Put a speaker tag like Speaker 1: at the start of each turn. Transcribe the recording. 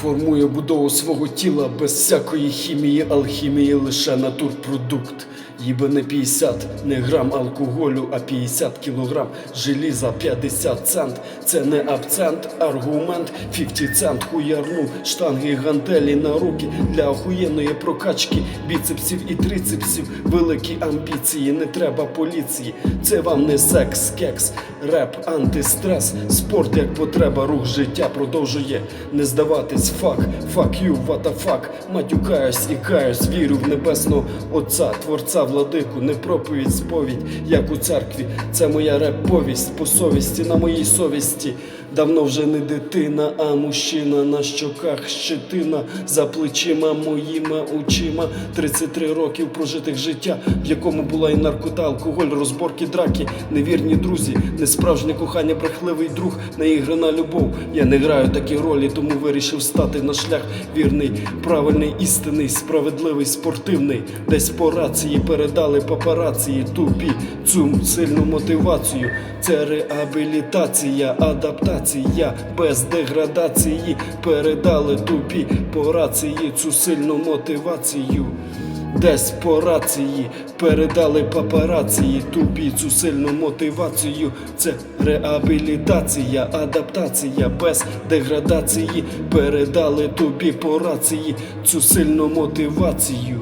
Speaker 1: Формує будову свого тіла без всякої хімії, алхімії, лише натурпродукт. Їбе не 50, не грам алкоголю, а 50 кілограм. Желіза 50 цент. Це не абцент, аргумент. 50 цент хуярну, штанги гантелі на руки для охуєнної прокачки. Біцепсів і трицепсів, великі амбіції, не треба поліції. Це вам не секс, кекс, реп, антистрес, спорт як потреба, рух життя продовжує. Не здаватись. Фак, фак ю, вата фак, матюкаюсь і каюсь, вірю в небесного Отця, Творця, владику, не проповідь, сповідь, як у церкві. Це моя реп-повість по совісті, на моїй совісті. Давно вже не дитина, а мужчина на щоках щетина за плечима моїми очима. 33 років прожитих життя, в якому була і наркота, алкоголь, розборки, драки, невірні друзі, несправжнє кохання, брехливий друг, неіграна любов. Я не граю такі ролі, тому вирішив стати на шлях вірний, правильний, істинний, справедливий, спортивний. Десь по рації передали папарації тупі цю сильну мотивацію. Це реабілітація, адаптація без деградації. Передали тупі по рації цю сильну мотивацію. Десь по рації передали папарації тупі цю сильну мотивацію. Це реабілітація, адаптація без деградації. Передали тобі по рації цю сильну мотивацію.